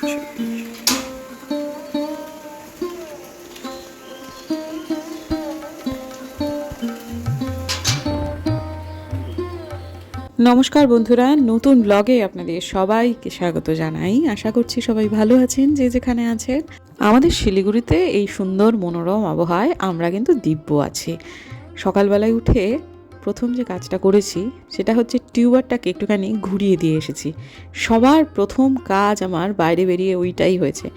নমস্কার বন্ধুরা, নতুন ব্লগে আপনাদের সবাইকে স্বাগত জানাই। আশা করছি সবাই ভালো আছেন, যে যেখানে আছেন। আমাদের শিলিগুড়িতে এই সুন্দর মনোরম আবহাওয়ায় আমরা কিন্তু দিব্য আছি। সকালবেলায় উঠে প্রথম যে কাজটা করেছি, সেটা হচ্ছে টিউবারটাকে একটুখানি ঘুরিয়ে দিয়ে এসেছি। সবার প্রথম কাজ আমার বাইরে বেরিয়ে ওইটাই হয়েছে।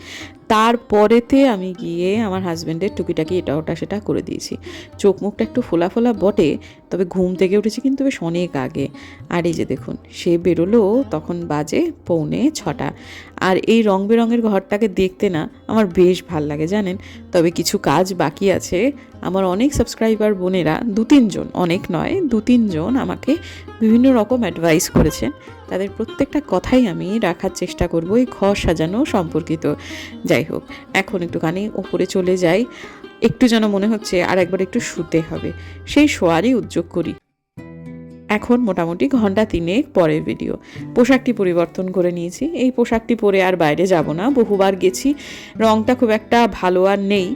তারপরেতে আমি গিয়ে আমার হাজব্যান্ডের টুকিটাকি এটা ওটা সেটা করে দিয়েছি। চোখ মুখটা একটু ফোলা ফোলা বটে, তবে ঘুম থেকে উঠেছি কিন্তু বেশ অনেক আগে। আর এই যে দেখুন, সে বেরোলো তখন বাজে পৌনে ছটা। আর এই রং বেরঙের ঘরটাকে দেখতে না আমার বেশ ভালো লাগে জানেন। তবে কিছু কাজ বাকি আছে। আমার অনেক সাবস্ক্রাইবার বোনেরা, দু তিনজন, অনেক নয়, দু তিনজন আমাকে বিভিন্ন রকম অ্যাডভাইস করেছেন তাদের প্রত্যেকটা কথাই আমি রাখার চেষ্টা করব, এই ঘর সাজানো সম্পর্কিত। যাই হোক, এখন একটুখানি ওপরে চলে যাই। একটু যেন মনে হচ্ছে আর একবার একটু শুতে হবে। সেই শোয়ারই উদ্যোগ করি। এখন মোটামুটি ঘণ্টা তিনেক পরের ভিডিও পোশাকটি পরিবর্তন করে নিয়েছি। এই পোশাকটি পরে আর বাইরে যাব না। বহুবার গেছি। রংটা খুব একটা ভালো আর নেই।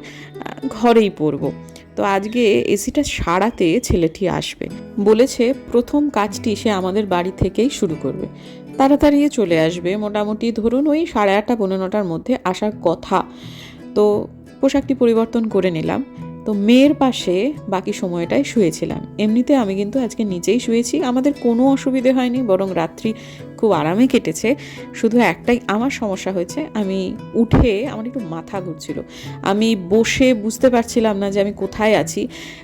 ঘরেই পরবো। তো আজকে এসিটা সারাতে ছেলেটি আসবে। বলেছে, প্রথম কাজটি সে আমাদের বাড়ি থেকেই শুরু করবে। তাড়াতাড়ি চলে আসবে। মোটামুটি ধরুন ওই সাড়ে আটটা, পনেরো নটার মধ্যে আসার কথা। তো পোশাকটি পরিবর্তন করে নিলাম। তো মেয়ের পাশে বাকি সময়টাই শুয়েছিলাম। এমনিতে আমি কিন্তু আজকে নিচেই শুয়েছি, আমাদের কোনো অসুবিধে হয়নি, বরং রাত্রি খুব আরামে কেটেছে। শুধু একটাই আমার সমস্যা হয়েছে, আমি উঠে আমার একটু মাথা ঘুরছিল। আমি বসে বুঝতে পারছিলাম না যে আমি কোথায় আছি।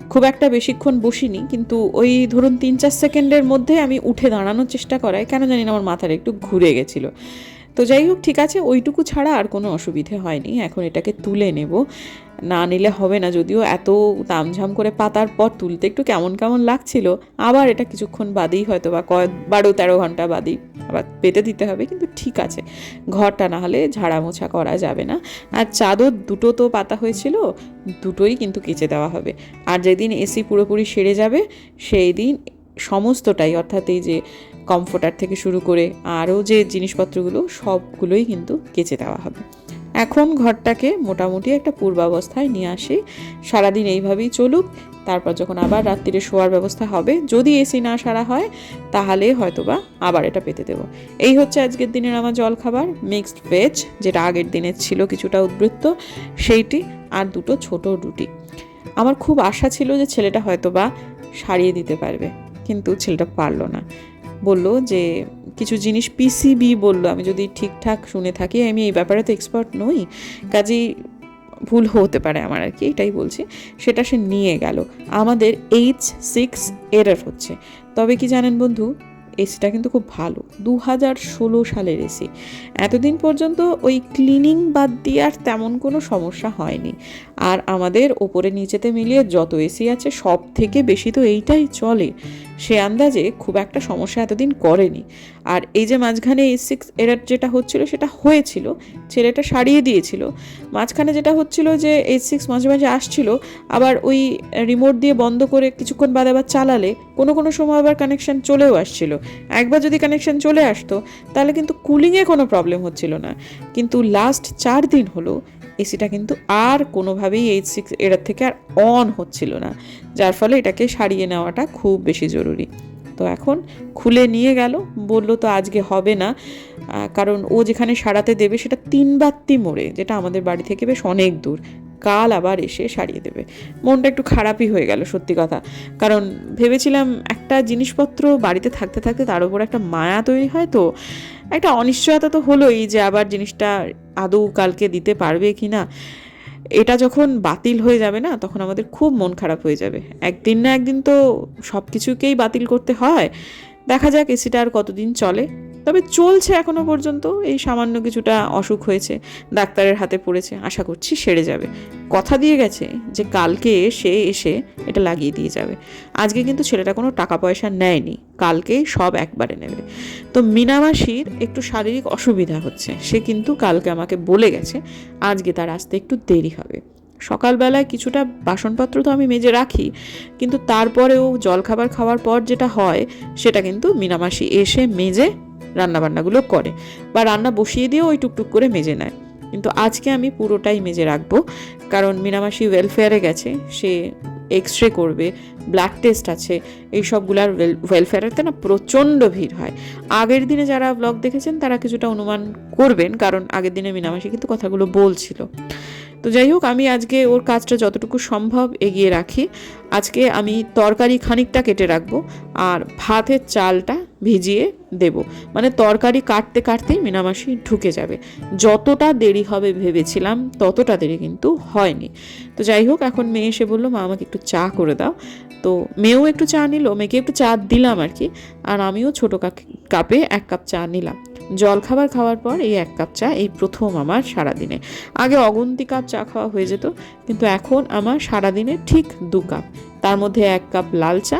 খুব একটা বেশিক্ষণ বসিনি, কিন্তু ওই ধরুন তিন চার সেকেন্ডের মধ্যে আমি উঠে দাঁড়ানোর চেষ্টা করায়, কেন জানি না আমার মাথাটা একটু ঘুরে গেছিল। তো যাই হোক, ঠিক আছে, ওইটুকু ছাড়া আর কোনো অসুবিধে হয়নি, এখন এটাকে তুলে নেব। না নিলে হবে না, যদিও এত তামঝাম করে পাতার পর তুলতে একটু কেমন কেমন লাগছিল, আবার এটা কিছুক্ষণ বাদেই হয়তো বা কয়েক বারো তেরো ঘণ্টা বাদেই আবার পেতে দিতে হবে, কিন্তু ঠিক আছে। ঘরটা না হলে ঝাড়া মোছা করা যাবে না। আর চাদর দুটো তো পাতা হয়েছিল, দুটোই কিন্তু কেচে দেওয়া হবে। আর যেদিন এসি পুরোপুরি সেরে যাবে, সেই দিন সমস্তটাই, অর্থাৎ এই যে কমফোর্টার থেকে শুরু করে আরও যে জিনিসপত্রগুলো, সবগুলোই কিন্তু কেচে দেওয়া হবে। এখন ঘরটাকে মোটামুটি একটা পূর্বাবস্থায় নিয়ে আসি। সারাদিন এইভাবেই চলুক, তারপর যখন আবার রাত্রিরে শোয়ার ব্যবস্থা হবে, যদি এসি না সারা হয়, তাহলে হয়তোবা আবার এটা পেতে দেবো। এই হচ্ছে আজকের দিনের আমার জলখাবার মিক্সড ভেজ যেটা আগের দিনের ছিল কিছুটা উদ্বৃত্ত, সেইটি আর দুটো ছোট রুটি। আমার খুব আশা ছিল যে ছেলেটা হয়তোবা সারিয়ে দিতে পারবে, কিন্তু ছেলেটা পারল না। বলল যে কিছু জিনিস পিসিবি বলল। আমি যদি ঠিকঠাক শুনে থাকি, আমি এই ব্যাপারে তো এক্সপার্ট নই। কাজেই ভুল হতে পারে আমার আর কি, এটাই বলছি। সেটা সে নিয়ে গেল। আমাদের এইচ সিক্স এরার হচ্ছে। তবে কি জানেন বন্ধু এসিটা কিন্তু খুব ভালো। দু হাজার ষোলো সালের এসি এতদিন পর্যন্ত ওই ক্লিনিং বাদ দিয়ে আর তেমন কোনো সমস্যা হয়নি। আর আমাদের ওপরে নিচেতে মিলিয়ে যত এসি আছে সব থেকে বেশি তো এইটাই চলে। সে আন্দাজে খুব একটা সমস্যা এতদিন করেনি। আর এই যে মাঝখানে এই সিক্স এরার যেটা হচ্ছিল, সেটা হয়েছিল, ছেলেটা সারিয়ে দিয়েছিল। মাঝখানে যেটা হচ্ছিল যে এইচ সিক্স মাঝে মাঝে আসছিল, আবার ওই রিমোট দিয়ে বন্ধ করে কিছুক্ষণ বাদে আবার চালালে, কোনো কোনো সময় আবার কানেকশন চলেও আসছিল। একবার যদি কানেকশন চলে আসতো, তাহলে কিন্তু কুলিংয়ে কোনো প্রবলেম হচ্ছিল না। কিন্তু লাস্ট চার দিন হলো এসিটা কিন্তু আর কোনোভাবেই এইচ সিক্স এরার থেকে আর অন হচ্ছিল না, যার ফলে এটাকে সারিয়ে নেওয়াটা খুব বেশি জরুরি। তো এখন খুলে নিয়ে গেল, বলল তো আজকে হবে না কারণ ও যেখানে সারাতে দেবে সেটা তিন বাত্তি মোড়ে, যেটা আমাদের বাড়ি থেকে বেশ অনেক দূর। কাল আবার এসে সারিয়ে দেবে। মনটা একটু খারাপই হয়ে গেল, সত্যি কথা। কারণ ভেবেছিলাম একটা জিনিসপত্র বাড়িতে থাকতে থাকতে তার উপর একটা মায়া তৈরি হয় তো একটা অনিশ্চয়তা তো হলোই যে আবার জিনিসটা আদৌ কালকে দিতে পারবে কি না। এটা যখন বাতিল হয়ে যাবে না, তখন আমাদের খুব মন খারাপ হয়ে যাবে। একদিন না একদিন তো সব কিছুকেই বাতিল করতে হয়। দেখা যাক এসিটা আর কতদিন চলে। তবে চলছে এখনও পর্যন্ত, এই সামান্য কিছুটা অসুখ হয়েছে, ডাক্তারের হাতে পড়েছে, আশা করছি সেরে যাবে। কথা দিয়ে গেছে যে কালকে সে এসে এটা লাগিয়ে দিয়ে যাবে। আজকে কিন্তু ছেলেটা কোনো টাকা পয়সা নেয়নি কালকেই সব একবারে নেবে। তো মিনামাসির একটু শারীরিক অসুবিধা হচ্ছে, সে কিন্তু কালকে আমাকে বলে গেছে, আজকে তার আসতে একটু দেরি হবে। সকালবেলায় কিছুটা বাসনপত্র তো আমি মেজে রাখি, কিন্তু তারপরেও জলখাবার খাওয়ার পর যেটা হয়, সেটা কিন্তু মিনামাসি এসে মেজে রান্নাবান্নাগুলো করে বা রান্না বসিয়ে দিয়েও ওই টুকটুক করে মেজে নেয়। কিন্তু আজকে আমি পুরোটাই মেজে রাখব, কারণ মিনামাসি ওয়েলফেয়ারে গেছে, সে এক্স রে করবে ব্ল্যাক টেস্ট আছে, এই সবগুলার ওয়েলফেয়ারেতে না প্রচণ্ড ভিড় হয়। আগের দিনে যারা ব্লগ দেখেছেন, তারা কিছুটা অনুমান করবেন, কারণ আগের দিনে মিনামাসি কিন্তু কথাগুলো বলছিল। তো যাই হোক, আমি আজকে ওর কাজটা যতটুকু সম্ভব এগিয়ে রাখি। আজকে আমি তরকারি খানিকটা কেটে রাখব, আর ভাতের চালটা ভিজিয়ে দেব। মানে তরকারি কাটতে কাটতেই মিনামাসি ঢুকে যাবে। যতটা দেরি হবে ভেবেছিলাম, ততটা দেরি কিন্তু হয়নি। তো যাই হোক, এখন মেয়ে এসে বলল, মা, আমাকে একটু চা করে দাও। তো মেয়েও একটু চা নিল, মেয়েকে একটু চা দিলাম আর কি। আর আমিও ছোটো কাপে এক কাপ চা নিলাম। জল খাবার খাওয়ার পর এই এক কাপ চা, এই প্রথম আমার সারাদিনে। আগে অগন্তি কাপ চা খাওয়া হয়ে যেত, কিন্তু এখন আমার সারাদিনে ঠিক দু কাপ। তার মধ্যে এক কাপ লাল চা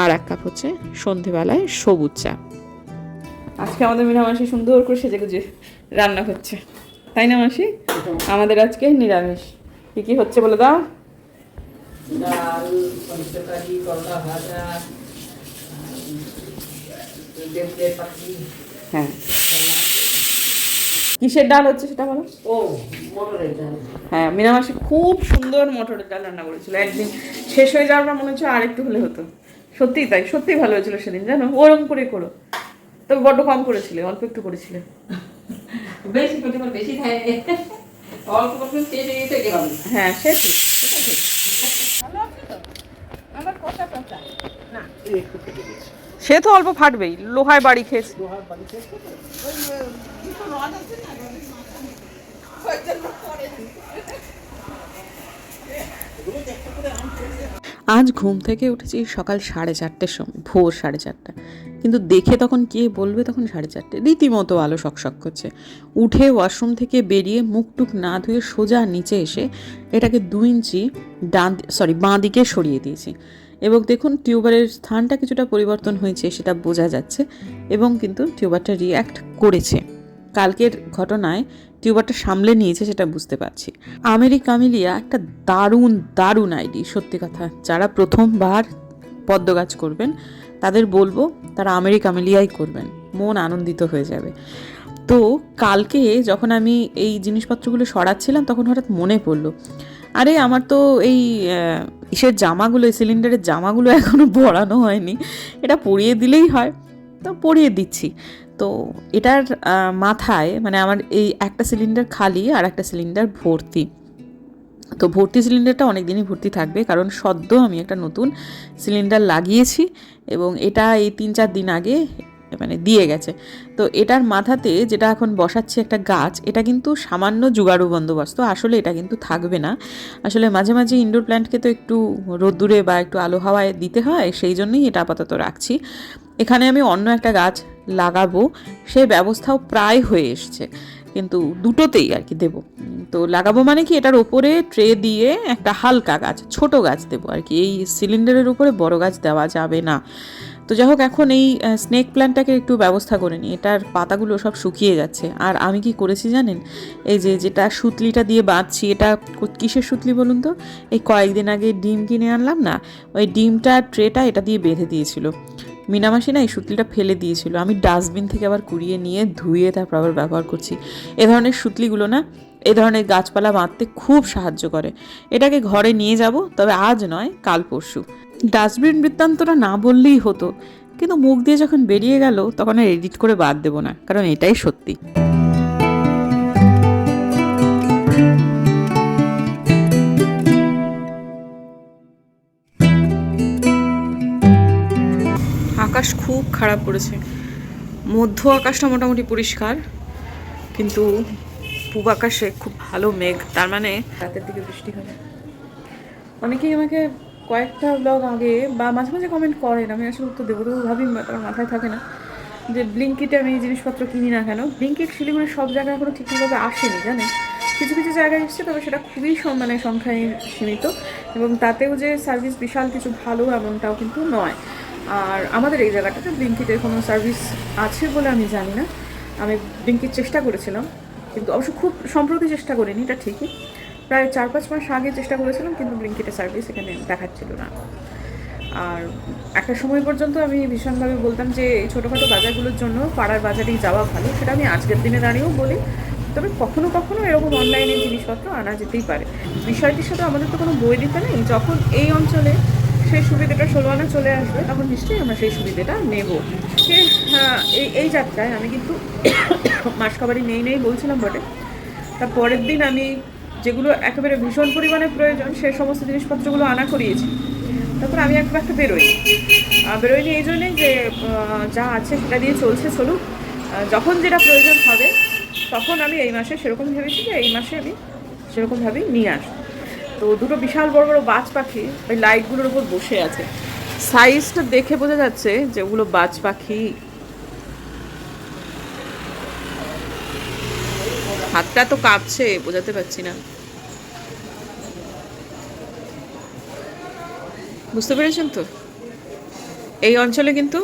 আর এক কাপ হচ্ছে সন্ধেবেলায় সবুজ চা। আজকে আমাদের মিনা মাসি সুন্দর করে সেজে গুজে রান্না হচ্ছে। তাই না মাসি? আমাদের আজকে নিরামিষ। কি কি হচ্ছে বলে দাও? ডাল পঞ্চকারি করলা ভাজা হ্যাঁ। কিসের ডাল হচ্ছে সেটা বলো? ও মটরের ডাল। হ্যাঁ মিনামাসি খুব সুন্দর মটরের ডাল রান্না করেছিল। একদিন শেষ হয়ে যাওয়ার পর মনে হচ্ছে আর একটু হলে হতো। সত্যিই তাই সত্যিই ভালো হয়েছিল সেদিন জানো? ওরকম করে করো। তবে বড্ড কম করেছিলে অল্প একটু করেছিলে। বেশি করতে পারে বেশি অল্প করতে চেয়ে গেছে হ্যাঁ ঠিক সে তো অল্প ফাটবেই লোহায় বাড়ি খেয়েছে। আজ ঘুম থেকে উঠেছি সকাল সাড়ে চারটের সময়, ভোর সাড়ে চারটা। কিন্তু দেখে তখন কে বলবে? তখন সাড়ে চারটে। রীতিমতো আলো শকশক করছে। উঠে ওয়াশরুম থেকে বেরিয়ে মুখ টুক না ধুয়ে সোজা নিচে এসে এটাকে দু ইঞ্চি ডান সরি বাঁ দিকে সরিয়ে দিয়েছি। এবং দেখুন টিউবারের স্থানটা কিছুটা পরিবর্তন হয়েছে, সেটা বোঝা যাচ্ছে এবং কিন্তু টিউবারটা রিয়্যাক্ট করেছে। কালকের ঘটনায় টিউবারটা সামলে নিয়েছে সেটা বুঝতে পারছি। আমেরি কামিলিয়া একটা দারুণ দারুণ আইডি, সত্যি কথা। যারা প্রথমবার পদ্ম গাছ করবেন, তাদের বলব তারা আমেরি কামিলিয়াই করবেন। মন আনন্দিত হয়ে যাবে। তো কালকে যখন আমি এই জিনিসপত্রগুলো সরাচ্ছিলাম, তখন হঠাৎ মনে পড়ল, আরে আমার তো এই ইসের জামাগুলো, এই সিলিন্ডারের জামাগুলো এখনও পরানো হয়নি। এটা পরিয়ে দিলেই হয়। তো পরিয়ে দিচ্ছি। তো এটার মাথায় মানে আমার এই একটা সিলিন্ডার খালি আর একটা সিলিন্ডার ভর্তি। তো ভর্তি সিলিন্ডারটা অনেক দিনই ভর্তি থাকবে, কারণ সদ্য আমি একটা নতুন সিলিন্ডার লাগিয়েছি এবং এটা এই তিন চার দিন আগে মানে দিয়ে গেছে। তো এটার মাথাতে যেটা এখন বসাচ্ছি একটা গাছ, এটা কিন্তু সামান্য জুগাড়ু বন্দোবস্ত, আসলে এটা কিন্তু থাকবে না। আসলে মাঝে মাঝে ইনডোর প্ল্যান্টকে তো একটু রোদ্দুরে বা একটু আলো হাওয়ায় দিতে হয়, সেই জন্যই এটা আপাতত রাখছি। এখানে আমি অন্য একটা গাছ লাগাবো সেই ব্যবস্থাও প্রায় হয়ে এসছে। কিন্তু দুটোতেই আর কি দেবো। তো লাগাবো মানে কি এটার ওপরে ট্রে দিয়ে একটা হালকা গাছ, ছোট গাছ দেবো আর কি। এই সিলিন্ডারের উপরে বড় গাছ দেওয়া যাবে না। তো যাই হোক, এখন এই স্নেক প্ল্যান্টটাকে একটু ব্যবস্থা করে নিই। এটার পাতাগুলো সব শুকিয়ে যাচ্ছে। আর আমি কি করেছি জানেন? এই যে যেটা সুতলিটা দিয়ে বাঁধছি, এটা কিসের সুতলি বলুন তো? এই কয়েকদিন আগে ডিম কিনে আনলাম না? ওই ডিমটা ট্রেটা এটা দিয়ে বেঁধে দিয়েছিল। মিনামাসি না এই সুতলিটা ফেলে দিয়েছিল। আমি ডাস্টবিন থেকে আবার কুড়িয়ে নিয়ে ধুয়ে তারপর আবার ব্যবহার করছি। এ ধরনের সুতলিগুলো না, এ ধরনের গাছপালা বাঁধতে খুব সাহায্য করে। এটাকে ঘরে নিয়ে যাব, তবে আজ নয়, কাল পরশু। ডাস্টবিন বৃত্তান্তটা না বললেই হতো, কিন্তু মুখ দিয়ে যখন বেরিয়ে গেল, তখন আর এডিট করে বাদ দেবো না, কারণ এটাই সত্যি। আকাশ খুব খারাপ করেছে মধ্য আকাশটা মোটামুটি পরিষ্কার, কিন্তু পূব আকাশে খুব ভালো মেঘ, তার মানে রাতের দিকে বৃষ্টি হবে অনেকেই আমাকে কয়েকটা ব্লগ আগে বা মাঝে মাঝে কমেন্ট করেন, আমি আসলে উত্তর দেবো তবু ভাবি মাথায় থাকে না, যে ব্লিঙ্কিটে আমি এই জিনিসপত্র কিনি না কেন? ব্লিঙ্কিট শিলিগুড়ি সব জায়গায় এখনও ঠিকঠাকভাবে আসেনি, জানেন? কিছু কিছু জায়গায় এসছে, তবে সেটা খুবই মানে সংখ্যায় সীমিত, এবং তাতেও যে সার্ভিস বিশাল কিছু ভালো এমনটাও কিন্তু নয়। আর আমাদের এই জায়গাটাতে ব্লিঙ্কিটের কোনো সার্ভিস আছে বলে আমি জানি না। আমি ব্লিঙ্কিট চেষ্টা করেছিলাম, কিন্তু অবশ্য খুব সম্প্রতি চেষ্টা করিনি, এটা ঠিকই। প্রায় চার পাঁচ মাস আগে চেষ্টা করেছিলাম, কিন্তু ব্লিঙ্কিটের সার্ভিস এখানে দেখাচ্ছিল না। আর একটা সময় পর্যন্ত আমি ভীষণভাবে বলতাম যে, এই ছোটোখাটো বাজারগুলোর জন্য পাড়ার বাজারেই যাওয়া ভালো, সেটা আমি আজকের দিনে দাঁড়িয়েও বলি। তবে কখনো কখনো এরকম অনলাইনে জিনিসপত্র আনা যেতেই পারে। বিষয়টির সাথে আমাদের তো কোনো বই দিতে নেই। যখন এই অঞ্চলে সেই সুবিধাটা ষোলো আনা চলে আসবে তখন নিশ্চয়ই আমরা সেই সুবিধাটা নেব। হ্যাঁ, এই এই যাত্রায় আমি কিন্তু মাসকাবারি নেই নেই বলছিলাম বটে। তার পরের দিন আমি যেগুলো একেবারে ভীষণ পরিমাণে প্রয়োজন সে সমস্ত জিনিসপত্রগুলো আনা করিয়েছি। তারপর আমি একবার একটা বেরোই। বেরোইনি এই জন্যেই যে যা আছে সেটা দিয়ে চলছে চলুক। যখন যেটা প্রয়োজন হবে তখন আমি এই মাসে সেরকম ভেবেছি যে এই মাসে আমি সেরকমভাবেই নিয়ে আসব। তো দুটো বিশাল বড় বড় বাজ পাখি ওই লাইটগুলোর উপর বসে আছে। সাইজটা দেখে বোঝা যাচ্ছে যে ওগুলো বাজ পাখি। হাতটা তো কাঁপছে, বোঝাতে পারছি না। বুঝতে পেরেছেন তো? এই অঞ্চলে কিন্তু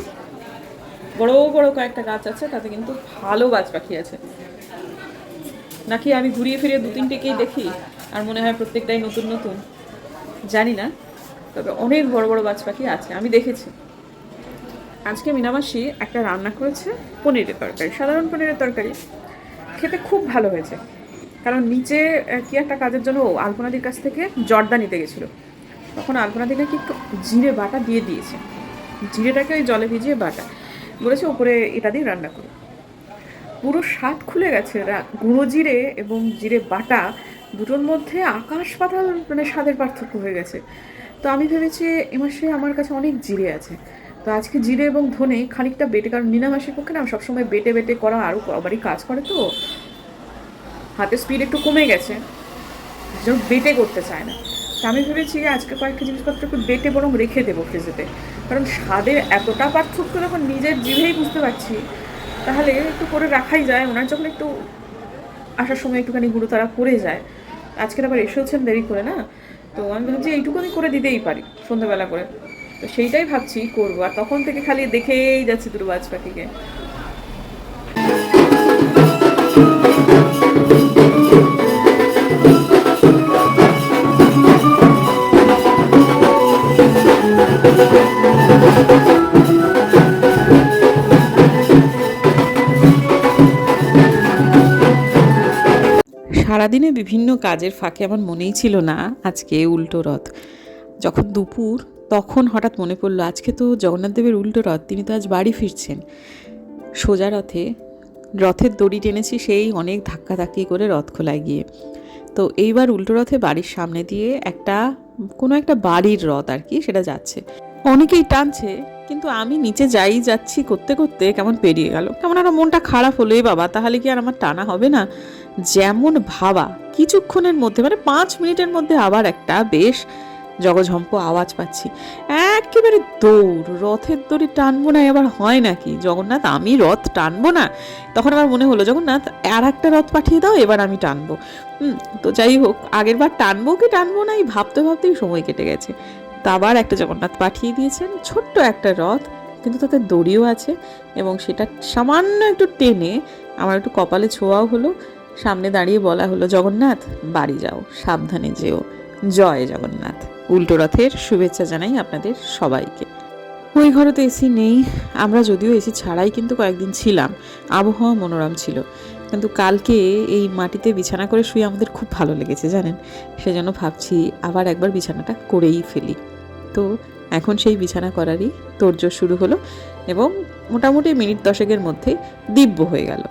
বড় বড় কয়েকটা গাছ আছে, তাতে কিন্তু ভালো বাজ পাখি আছে। নাকি আমি ঘুরিয়ে ফিরিয়ে দু তিনটেকেই দেখি? আর মনে হয় প্রত্যেকটাই নতুন নতুন। জানি না, তবে অনেক বড় বড় বাজ পাখি আছে, আমি দেখেছি। আজকে মিনামাসি একটা রান্না করেছে, পনিরের তরকারি, সাধারণ পনিরের তরকারি। খেতে খুব ভালো হয়েছে, কারণ নিচে কি একটা কাজের জন্য আলপনাদির কাছ থেকে জর্দা নিতে গেছিল। তখন আলপনাদি নাকি জিরে বাটা দিয়ে দিয়েছে। জিরেটাকে ওই জলে ভিজিয়ে বাটা। বলেছে ওপরে এটা দিয়ে রান্না করো। পুরো স্বাদ খুলে গেছে। গুঁড়ো জিরে এবং জিরে বাটা দুটোর মধ্যে আকাশ পাতাল মানে স্বাদের পার্থক্য হয়ে গেছে। তো আমি ভেবেছি এ মাসে আমার কাছে অনেক জিরে আছে। তো আজকে জিরে এবং ধনে খানিকটা বেটে, কারণ মিনা মাসির পক্ষে না সবসময় বেটে বেটে করা আরও কবারই কাজ করে তো। হাতের স্পিড একটু কমে গেছে। যেন বেটে করতে চায় না। তো আমি ভেবেছি আজকে কয়েকটা জিনিসপত্র একটু বেটে বরং রেখে দেবো ফ্রিজেতে কারণ স্বাদের এতটা পার্থক্য যখন নিজের জিভেই বুঝতে পারছি তাহলে একটু করে রাখাই যায়। ওনার যখন একটু আসার সময় একটুখানি গুঁড়ো তারা পড়ে যায়, আজকের আবার এসেওছেন দেরি করে না? তো আমি ভাবছি এইটুকু আমি করে দিতেই পারি সন্ধ্যাবেলা করে। তো সেইটাই ভাবছি করব। আর তখন থেকে খালি দেখেই যাচ্ছি দুটো বাজ পাখিকে সারাদিনে বিভিন্ন কাজের ফাঁকে আমার মনেই ছিল না আজকে উল্টো রথ। যখন দুপুর, তখন হঠাৎ মনে পড়ল, আজকে তো জগন্নাথ দেবের উল্টো রথ, তিনি তো আজ বাড়ি ফিরছেন। সোজা রথে, রথের দড়ি টেনেছি সেই অনেক ধাক্কাধাক্কি করে রথ খোলায় গিয়ে। তো এইবার উল্টো রথে বাড়ির সামনে দিয়ে একটা, কোনো একটা বাড়ির রথ আর কি, সেটা যাচ্ছে। অনেকেই টানছে কিন্তু আমি নিচে যাই যাচ্ছি করতে করতে কেমন পেরিয়ে গেল। কেমন একটা মনটা খারাপ হলো বাবা, তাহলে কি আর আমার টানা হবে না? যেমন ভাবা, কিছুক্ষণের মধ্যে মানে পাঁচ মিনিটের মধ্যে আবার একটা বেশ জগঝম্প আওয়াজ পাচ্ছি। একেবারে দৌড়, রথের দড়ি টানবো না এবার হয় নাকি? জগন্নাথ, আমি রথ টানবো না? তখন আমার মনে হলো, জগন্নাথ, আর একটা রথ পাঠিয়ে দাও, এবার আমি টানবো। হুম, তো যাই হোক আগের বার টানবো কি টানবো না এই ভাবতে ভাবতেই সময় কেটে গেছে। তা আবার একটা জগন্নাথ পাঠিয়ে দিয়েছেন। ছোট্ট একটা রথ, কিন্তু তাতে দড়িও আছে এবং সেটা সামান্য একটু টেনে আমার একটু কপালে ছোঁয়াও হলো। সামনে দাঁড়িয়ে বলা হলো, জগন্নাথ, বাড়ি যাও, সাবধানে যেও। জয় জগন্নাথ। উল্টো রথের শুভেচ্ছা জানাই আপনাদের সবাইকে। ওই ঘরে তো এসি নেই। আমরা যদিও এসি ছাড়াই কিন্তু কয়েকদিন ছিলাম। আবহাওয়া মনোরম ছিল। কিন্তু কালকে এই মাটিতে বিছানা করে শুয়ে আমাদের খুব ভালো লেগেছে, জানেন? সেজন্য ভাবছি আবার একবার বিছানাটা করেই ফেলি। তো এখন সেই বিছানা করারই তোড়জোড় শুরু হলো এবং মোটামুটি মিনিট দশেকের মধ্যে দিব্য হয়ে গেল।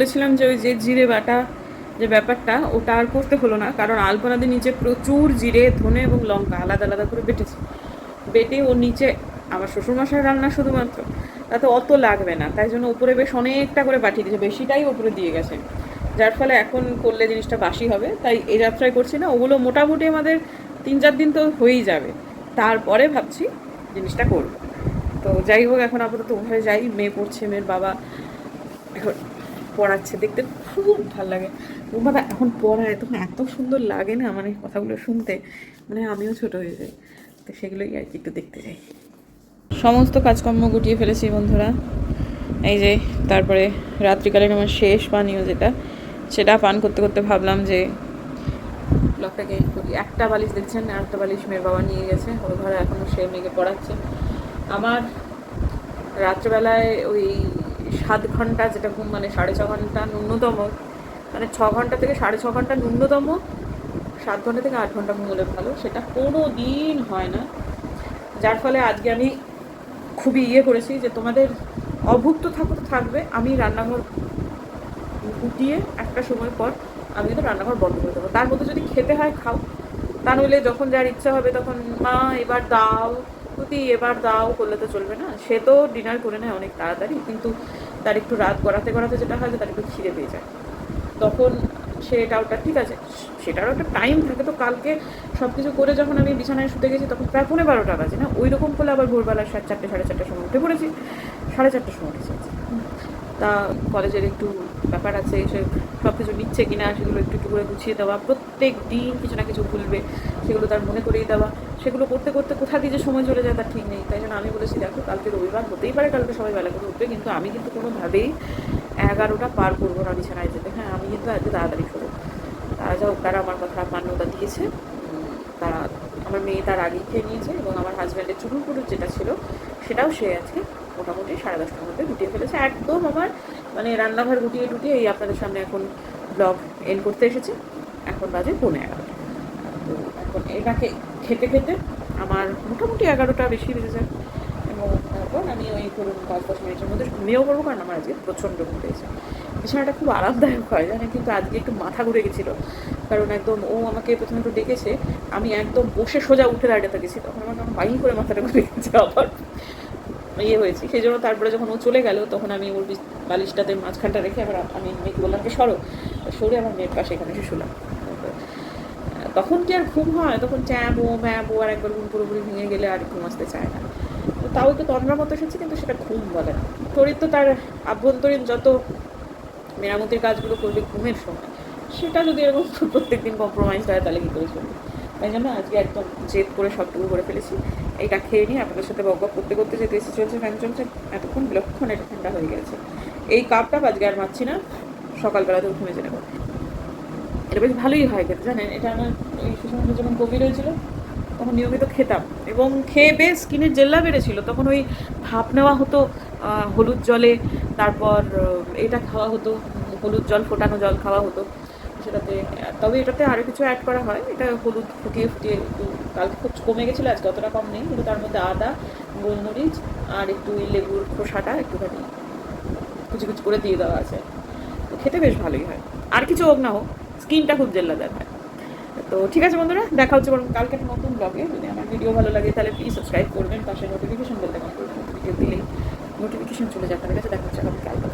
বলেছিলাম যে ওই যে জিরে বাটা যে ব্যাপারটা, ওটা আর করতে হলো না। কারণ আলপনাদের নিচে প্রচুর জিরে, ধনে এবং লঙ্কা আলাদা আলাদা করে বেটেছে। বেটে ওর নিচে আমার শ্বশুরমশাই রান্না শুধুমাত্র। তাতে অত লাগবে না। তাই জন্য উপরে বেশ অনেকটা করে পাঠিয়ে দিয়েছে। বেশিটাই উপরে দিয়ে গেছে। যার ফলে এখন করলে জিনিসটা বাসি হবে। তাই এই যাত্রায় করছি না। ওগুলো মোটামুটি আমাদের তিন চার দিন তো হয়েই যাবে। তারপরে ভাবছি জিনিসটা করব। তো যাই হোক, এখন আপাতত ওখানে যাই। মেয়ে পড়ছে, মেয়ের বাবা। এখন পড়াচ্ছে, দেখতে খুব ভালো লাগে। বাবা এখন পড়ায়, তখন এত সুন্দর লাগে না মানে কথাগুলো শুনতে? মানে আমিও ছোট হয়ে যাই, তো সেগুলোই আর কি একটু দেখতে যাই। সমস্ত কাজকর্ম গুটিয়ে ফেলেছি বন্ধুরা। এই যে, তারপরে রাত্রিকালীন আমার শেষ পানীয় যেটা, সেটা পান করতে করতে ভাবলাম যে লকটাকে একটা বালিশ দেখছেন একটা বালিশ মেয়ের বাবা নিয়ে গেছে, ওর ঘরে এখনও সে মেয়েকে পড়াচ্ছে। আমার রাত্রেবেলায় ওই সাত ঘণ্টা, যেটা ঘুম মানে সাড়ে ছ ঘণ্টা ন্যূনতম মানে ছ ঘণ্টা থেকে সাড়ে ছ ঘণ্টা ন্যূনতম, সাত ঘণ্টা থেকে আট ঘণ্টা ঘুমোলে ভালো, সেটা কোনো দিন হয় না। যার ফলে আজকে আমি খুবই ইয়ে করেছি যে তোমাদের অভুক্ত থাকো তো থাকবে, আমি রান্নাঘর গুটিয়ে একটা সময় পর আমি কিন্তু রান্নাঘর বন্ধ করে দেবো। তার মধ্যে যদি খেতে হয় খাও, তা নইলে যখন যার ইচ্ছা হবে তখন, মা, এবার দাও তুই এবার দাও, করলে তো চলবে না। সে তো ডিনার করে নেয় অনেক তাড়াতাড়ি, কিন্তু তার একটু রাত গড়াতে গড়াতে যেটা হয় যে তার একটু ছিঁড়ে পেয়ে যায়। তখন সে এটা ওটা ঠিক আছে সেটারও একটা টাইম থাকে তো কালকে সব কিছু করে যখন আমি বিছানায় শুতে গেছি তখন প্রায় পনেরো বারোটা বাজে না? ওই রকম করলে আবার ভোরবেলা সাড়ে চারটে, সাড়ে চারটের সময় উঠে পড়েছি। সাড়ে চারটের সময় উঠেছি। তা কলেজের একটু ব্যাপার আছে, সে সব কিছু নিচ্ছে কিনা সেগুলো একটু একটু করে গুছিয়ে দেওয়া। প্রত্যেক দিন কিছু না কিছু ভুলবে, সেগুলো তার মনে করিয়ে দেওয়া। সেগুলো করতে করতে কোথা দিয়ে যে সময় চলে যায় তার ঠিক নেই। তাই জন্য আমি বলেছি, দেখো, কালকে রবিবার হতেই পারে, কালকে সবাই বেলা করে উঠবে, কিন্তু আমি কিন্তু কোনোভাবেই এগারোটা পার করব না বিছানায় যেতে। হ্যাঁ আমি কিন্তু আজকে তাড়াতাড়ি করব। তারা যা তারা আমার কথা মান্যতা দিয়েছে। তারা, আমার মেয়ে তার আগেই খেয়ে নিয়েছে এবং আমার হাজব্যান্ডের পুরুর যেটা ছিল, সেটাও সে আজকে মোটামুটি সাড়ে দশটার মধ্যে গুটিয়ে ফেলেছে। একদম আমার মানে রান্নাঘর গুটিয়ে টুটিয়ে এই আপনাদের সামনে এখন ব্লগ এন করতে এসেছে। এখন বাজে পৌনে এগারোটা। তো এখন এটাকে খেতে খেতে আমার মোটামুটি এগারোটা বেশি বেজে যায় এবং তারপর আমি ওই ধরুন পাঁচ দশ মিনিটের মধ্যে ঘুমিয়েও পড়ব, কারণ আমার আজকে প্রচণ্ড ঘুম পেয়েছে। বিছানাটা খুব আরামদায়ক হয়, জানেন, কিন্তু আজকে একটু মাথা ঘুরে গেছিল। কারণ একদম ও আমাকে প্রথমে একটু ডেকেছে, আমি একদম বসে সোজা উঠে দাঁড়িয়ে গেছি তখন আমার কেমন বাই করে মাথাটা ঘুরে গেছে আবার। ইয়ে হয়েছি। সেই জন্য তারপরে যখন ও চলে গেল, তখন আমি ওর বালিশটাতে মাঝখানটা রেখে আবার আমি মেয়েকে বললাম যে, সরো। সরে আমার মেয়ের পাশে এখানে এসে শুলাম। তখন কি আর ঘুম হয়? তখন চ্যাবো ম্যাবো আর একবার ঘুম পুরোপুরি ভেঙে গেলে আর ঘুম আসতে চায় না। তো তাও একটু তন্দ্রার মতো এসেছে, কিন্তু সেটা ঘুম বলে না। শরীর তো তার আভ্যন্তরীণ যত মেরামতির কাজগুলো করবে ঘুমের সময়, সেটা যদি এরকম প্রত্যেক দিন কম্প্রোমাইজ হয়, তাহলে কী করে চলবে? তাই জন্য আজকে একদম জেদ করে সবটুকু করে ফেলেছি। এইটা খেয়ে নিয়ে আপনাদের সাথে বক বক করতে করতে যেতে এসে চলছে ফ্যান চলছে, এতক্ষণ বিলক্ষণ এটা ঠান্ডা হয়ে গেছে। এই কাপটা আজকে আর মারছি না সকালবেলাতেও ঘুমে নেব এটা বেশ ভালোই হয় খেতে, জানেন? এটা আমার এই সুষমাটা যখন কোভিড হয়েছিল, তখন নিয়মিত খেতাম। এবং খেয়ে বেশ স্কিনের জেল্লা বেড়েছিল, তখন ওই ভাপ নেওয়া হতো হলুদ জলে, তারপর এটা খাওয়া হতো, হলুদ জল, ফোটানো জল খাওয়া হতো। সেটাতে, তবে এটাতে আরও কিছু অ্যাড করা হয়। এটা হলুদ ফুটিয়ে ফুটিয়ে একটু, কালকে খুব কমে গেছিল, আজকে অতটা কম নেই, কিন্তু তার মধ্যে আদা, গোলমরিচ আর একটু লেবুর খোসাটা একটুখানি কুচি কুচি করে দিয়ে দেওয়া আছে। খেতে বেশ ভালোই হয়। আর কিছু হোক না হোক, স্কিনটা খুব জেল্লাদার হয় তো ঠিক আছে বন্ধুরা, দেখা হচ্ছে বরং কালকে একটা নতুন ব্লগে যদি আমার ভিডিও ভালো লাগে, তাহলে প্লিজ সাবস্ক্রাইব করবেন, পাশে নোটিফিকেশন বেলটা অন করবেন ভিডিও দিলেই নোটিফিকেশন চলে যায়। আপনার কাছে দেখা হচ্ছে আগামী কালকে